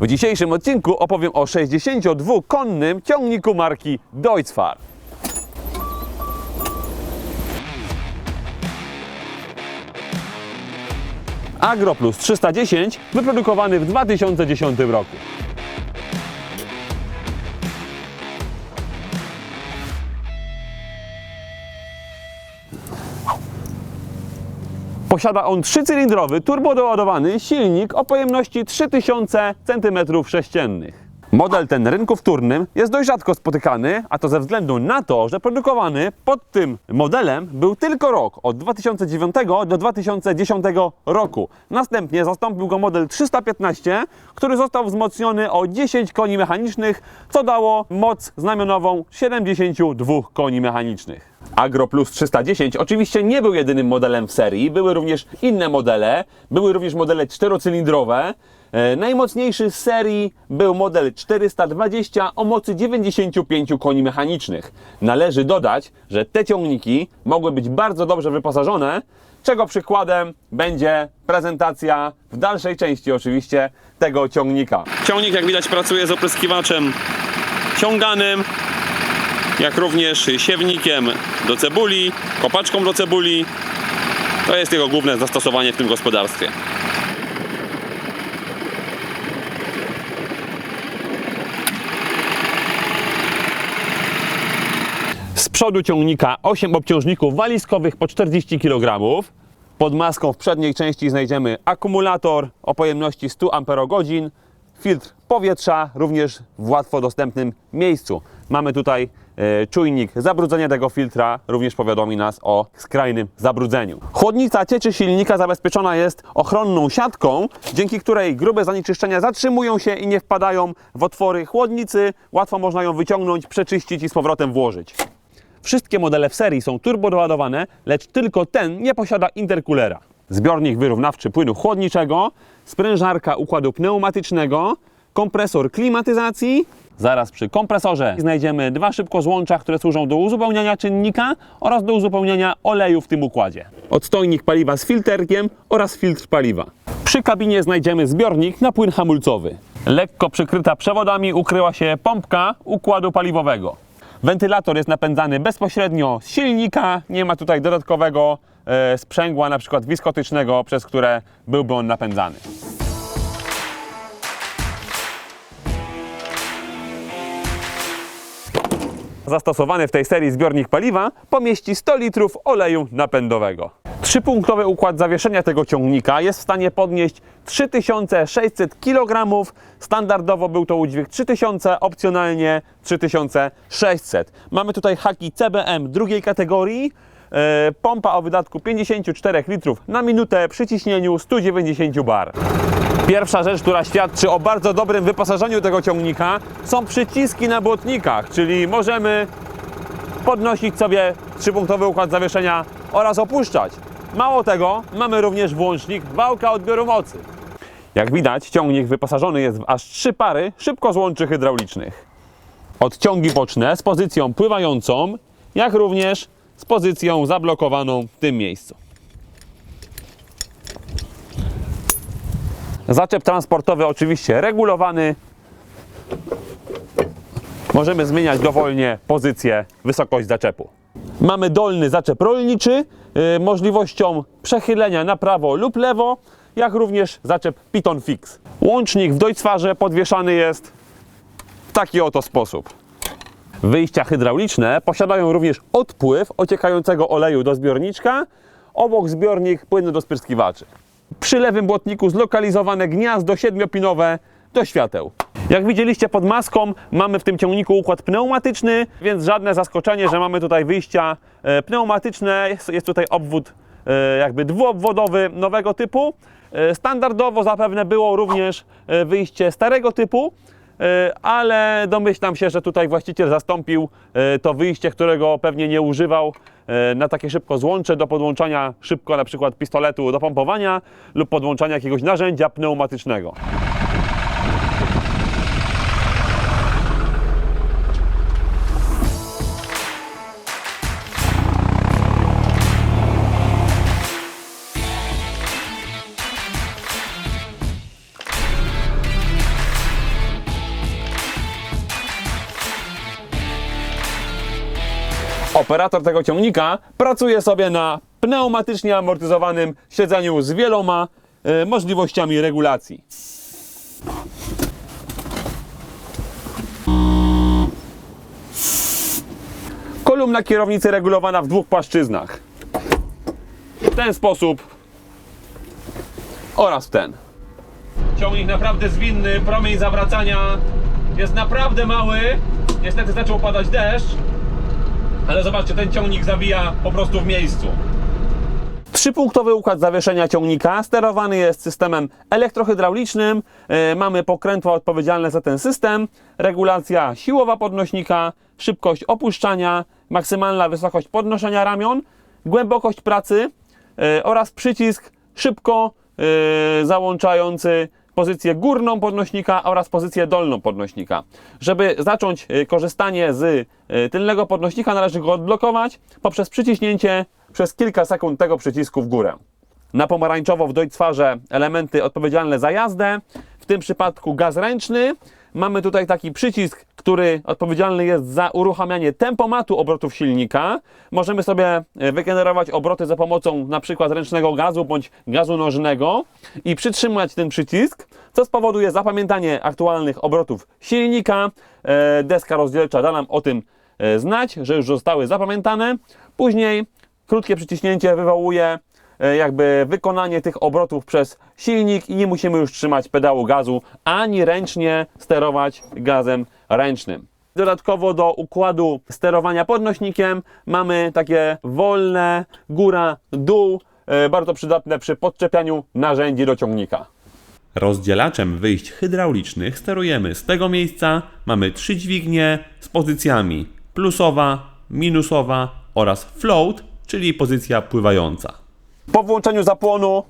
W dzisiejszym odcinku opowiem o 62-konnym ciągniku marki Deutzfahr. AgroPlus 310 wyprodukowany w 2010 roku. Posiada on trzycylindrowy, turbodoładowany silnik o pojemności 3000 cm3. Model ten rynku wtórnym jest dość rzadko spotykany, a to ze względu na to, że produkowany pod tym modelem był tylko rok, od 2009 do 2010 roku. Następnie zastąpił go model 315, który został wzmocniony o 10 koni mechanicznych, co dało moc znamionową 72 koni mechanicznych. Agro Plus 310 oczywiście nie był jedynym modelem w serii, były również inne modele, były również modele czterocylindrowe. E, Najmocniejszy z serii był model 420 o mocy 95 koni mechanicznych. Należy dodać, że te ciągniki mogły być bardzo dobrze wyposażone, czego przykładem będzie prezentacja w dalszej części oczywiście tego ciągnika. Ciągnik jak widać pracuje z opryskiwaczem ciąganym, jak również siewnikiem do cebuli, kopaczką do cebuli. To jest jego główne zastosowanie w tym gospodarstwie. Z przodu ciągnika 8 obciążników walizkowych po 40 kg. Pod maską w przedniej części znajdziemy akumulator o pojemności 100 Ah, filtr powietrza również w łatwo dostępnym miejscu. Mamy tutaj czujnik zabrudzenia tego filtra, również powiadomi nas o skrajnym zabrudzeniu. Chłodnica cieczy silnika zabezpieczona jest ochronną siatką, dzięki której grube zanieczyszczenia zatrzymują się i nie wpadają w otwory chłodnicy. Łatwo można ją wyciągnąć, przeczyścić i z powrotem włożyć. Wszystkie modele w serii są turbodoładowane, lecz tylko ten nie posiada intercoolera. Zbiornik wyrównawczy płynu chłodniczego, sprężarka układu pneumatycznego, kompresor klimatyzacji. Zaraz przy kompresorze znajdziemy dwa szybkozłącza, które służą do uzupełniania czynnika oraz do uzupełniania oleju w tym układzie. Odstojnik paliwa z filterkiem oraz filtr paliwa. Przy kabinie znajdziemy zbiornik na płyn hamulcowy. Lekko przykryta przewodami ukryła się pompka układu paliwowego. Wentylator jest napędzany bezpośrednio z silnika, nie ma tutaj dodatkowego e, sprzęgła, na przykład wiskotycznego, przez które byłby on napędzany. Zastosowany w tej serii zbiornik paliwa pomieści 100 litrów oleju napędowego. Trzypunktowy układ zawieszenia tego ciągnika jest w stanie podnieść 3600 kg. Standardowo był to udźwig 3000, opcjonalnie 3600. Mamy tutaj haki CBM drugiej kategorii. E, Pompa o wydatku 54 litrów na minutę przy ciśnieniu 190 bar. Pierwsza rzecz, która świadczy o bardzo dobrym wyposażeniu tego ciągnika, są przyciski na błotnikach, czyli możemy podnosić sobie trzypunktowy układ zawieszenia oraz opuszczać. Mało tego, mamy również włącznik wałka odbioru mocy. Jak widać, ciągnik wyposażony jest w aż trzy pary szybkozłączy hydraulicznych. Odciągi boczne z pozycją pływającą, jak również z pozycją zablokowaną w tym miejscu. Zaczep transportowy oczywiście regulowany. Możemy zmieniać dowolnie pozycję, wysokość zaczepu. Mamy dolny zaczep rolniczy yy, możliwością przechylenia na prawo lub lewo, jak również zaczep Piton Fix. Łącznik w Deutzfarze podwieszany jest w taki oto sposób. Wyjścia hydrauliczne posiadają również odpływ ociekającego oleju do zbiorniczka, obok zbiornik płynu do spryskiwaczy. Przy lewym błotniku zlokalizowane gniazdo siedmiopinowe do świateł. Jak widzieliście pod maską mamy w tym ciągniku układ pneumatyczny, więc żadne zaskoczenie, że mamy tutaj wyjścia e, pneumatyczne. Jest, jest tutaj obwód e, jakby dwuobwodowy nowego typu. E, Standardowo zapewne było również wyjście starego typu, ale domyślam się, że tutaj właściciel zastąpił e, to wyjście, którego pewnie nie używał e, na takie szybko złącze do podłączania szybko na przykład pistoletu do pompowania lub podłączania jakiegoś narzędzia pneumatycznego. Operator tego ciągnika pracuje sobie na pneumatycznie amortyzowanym siedzeniu z wieloma e, możliwościami regulacji. Kolumna kierownicy regulowana w dwóch płaszczyznach. W ten sposób oraz w ten. Ciągnik naprawdę zwinny, promień zawracania jest naprawdę mały. Niestety zaczął padać deszcz, ale zobaczcie, ten ciągnik zawija po prostu w miejscu. Trzypunktowy układ zawieszenia ciągnika sterowany jest systemem elektrohydraulicznym. E, Mamy pokrętła odpowiedzialne za ten system, regulacja siłowa podnośnika, szybkość opuszczania, maksymalna wysokość podnoszenia ramion, głębokość pracy e, oraz przycisk szybko e, załączający pozycję górną podnośnika oraz pozycję dolną podnośnika. Żeby zacząć e, korzystanie z e, tylnego podnośnika należy go odblokować poprzez przyciśnięcie przez kilka sekund tego przycisku w górę. Na pomarańczowo w Deutzfarze elementy odpowiedzialne za jazdę, w tym przypadku gaz ręczny. Mamy tutaj taki przycisk, który odpowiedzialny jest za uruchamianie tempomatu obrotów silnika. Możemy sobie e, wygenerować obroty za pomocą na przykład ręcznego gazu bądź gazu nożnego i przytrzymać ten przycisk, co spowoduje zapamiętanie aktualnych obrotów silnika. E, Deska rozdzielcza da nam o tym e, znać, że już zostały zapamiętane. Później krótkie przyciśnięcie wywołuje jakby wykonanie tych obrotów przez silnik i nie musimy już trzymać pedału gazu, ani ręcznie sterować gazem ręcznym. Dodatkowo do układu sterowania podnośnikiem mamy takie wolne góra-dół, e, bardzo przydatne przy podczepianiu narzędzi do ciągnika. Rozdzielaczem wyjść hydraulicznych sterujemy z tego miejsca. Mamy trzy dźwignie z pozycjami plusowa, minusowa oraz float, czyli pozycja pływająca. Po włączeniu zapłonu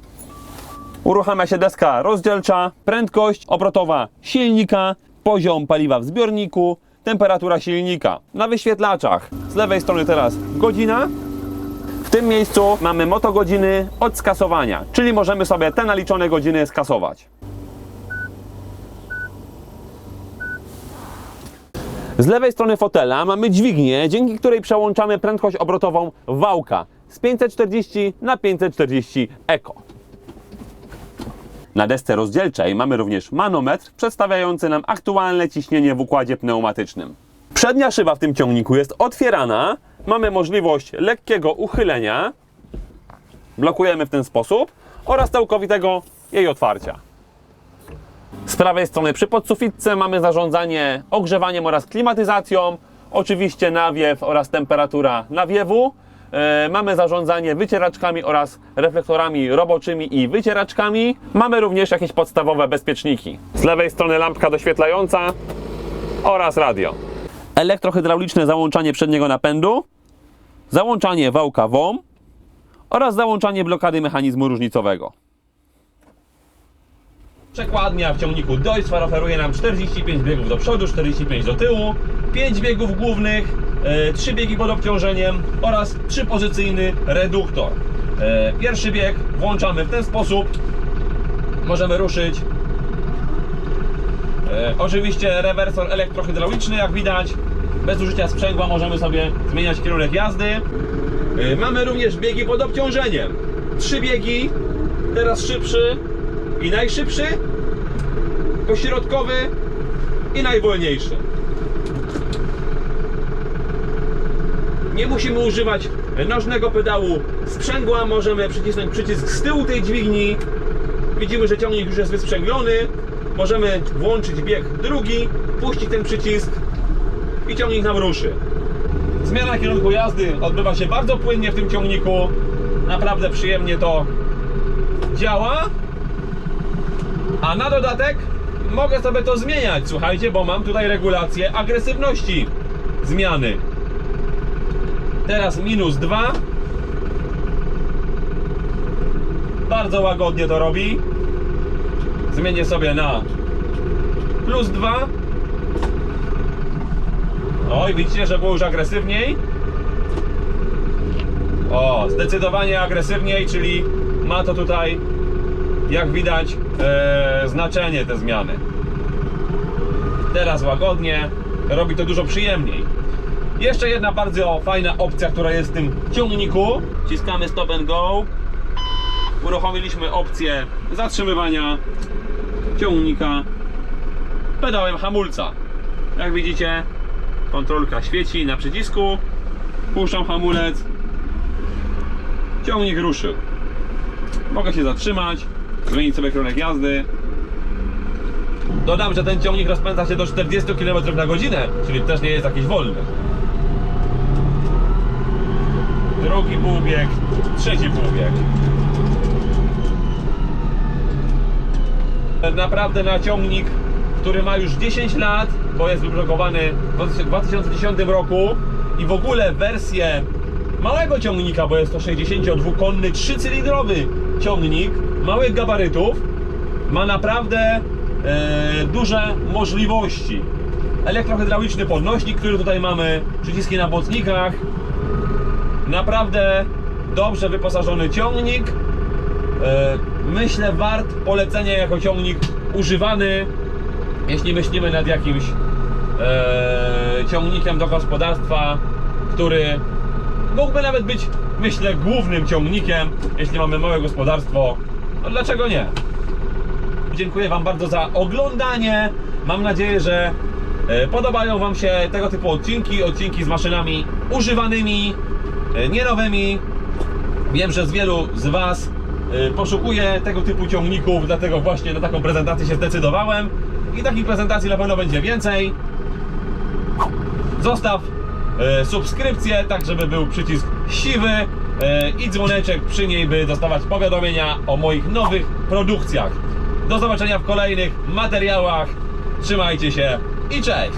uruchamia się deska rozdzielcza, prędkość obrotowa silnika, poziom paliwa w zbiorniku, temperatura silnika. Na wyświetlaczach z lewej strony teraz godzina. W tym miejscu mamy motogodziny od skasowania, czyli możemy sobie te naliczone godziny skasować. Z lewej strony fotela mamy dźwignię, dzięki której przełączamy prędkość obrotową wałka z 540 na 540 Eco. Na desce rozdzielczej mamy również manometr przedstawiający nam aktualne ciśnienie w układzie pneumatycznym. Przednia szyba w tym ciągniku jest otwierana. Mamy możliwość lekkiego uchylenia. Blokujemy w ten sposób oraz całkowitego jej otwarcia. Z prawej strony przy podsufitce mamy zarządzanie ogrzewaniem oraz klimatyzacją, oczywiście nawiew oraz temperatura nawiewu. E, mamy zarządzanie wycieraczkami oraz reflektorami roboczymi i wycieraczkami. Mamy również jakieś podstawowe bezpieczniki. Z lewej strony lampka doświetlająca oraz radio. Elektrohydrauliczne załączanie przedniego napędu, załączanie wałka WOM oraz załączanie blokady mechanizmu różnicowego. Przekładnia w ciągniku Deutzfahr oferuje nam 45 biegów do przodu, 45 do tyłu, 5 biegów głównych, e, 3 biegi pod obciążeniem oraz 3-pozycyjny reduktor. E, Pierwszy bieg włączamy w ten sposób. Możemy ruszyć. E, Oczywiście rewersor elektrohydrauliczny, jak widać. Bez użycia sprzęgła możemy sobie zmieniać kierunek jazdy. Mamy również biegi pod obciążeniem. Trzy biegi, teraz szybszy i najszybszy, pośrodkowy i najwolniejszy. Nie musimy używać nożnego pedału sprzęgła, możemy przycisnąć przycisk z tyłu tej dźwigni. Widzimy, że ciągnik już jest wysprzęglony. Możemy włączyć bieg drugi, puścić ten przycisk i ciągnik nam ruszy. Zmiana kierunku jazdy odbywa się bardzo płynnie w tym ciągniku. Naprawdę przyjemnie to działa. A na dodatek mogę sobie to zmieniać, słuchajcie, bo mam tutaj regulację agresywności zmiany. Teraz minus 2. Bardzo łagodnie to robi. Zmienię sobie na plus 2. Oj, widzicie, że było już agresywniej. O, zdecydowanie agresywniej, czyli ma to tutaj jak widać e, znaczenie te zmiany. Teraz łagodnie, robi to dużo przyjemniej. Jeszcze jedna bardzo fajna opcja, która jest w tym ciągniku. Wciskamy stop and go. Uruchomiliśmy opcję zatrzymywania ciągnika pedałem hamulca. Jak widzicie, kontrolka świeci na przycisku. Puszczam hamulec. Ciągnik ruszył. Mogę się zatrzymać, zmienić sobie kierunek jazdy. Dodam, że ten ciągnik rozpędza się do 40 km na godzinę, czyli też nie jest jakiś wolny. Drugi półbieg, trzeci półbieg. Naprawdę na ciągnik, który ma już 10 lat, bo jest wyprodukowany w 2010 roku i w ogóle wersję małego ciągnika, bo jest to 62-konny, trzycylindrowy ciągnik małych gabarytów, ma naprawdę e, duże możliwości. Elektrohydrauliczny podnośnik, który tutaj mamy, przyciski na błotnikach, naprawdę dobrze wyposażony ciągnik. E, Myślę wart polecenia jako ciągnik używany, jeśli myślimy nad jakimś e, ciągnikiem do gospodarstwa, który mógłby nawet być, myślę, głównym ciągnikiem, jeśli mamy małe gospodarstwo. No dlaczego nie? Dziękuję Wam bardzo za oglądanie. Mam nadzieję, że e, podobają Wam się tego typu odcinki, odcinki z maszynami używanymi, nie nowymi. Wiem, że z wielu z Was e, poszukuje tego typu ciągników, dlatego właśnie na taką prezentację się zdecydowałem. I takich prezentacji na pewno będzie więcej. Zostaw e, subskrypcję, tak żeby był przycisk siwy e, i dzwoneczek przy niej, by dostawać powiadomienia o moich nowych produkcjach. Do zobaczenia w kolejnych materiałach. Trzymajcie się i cześć!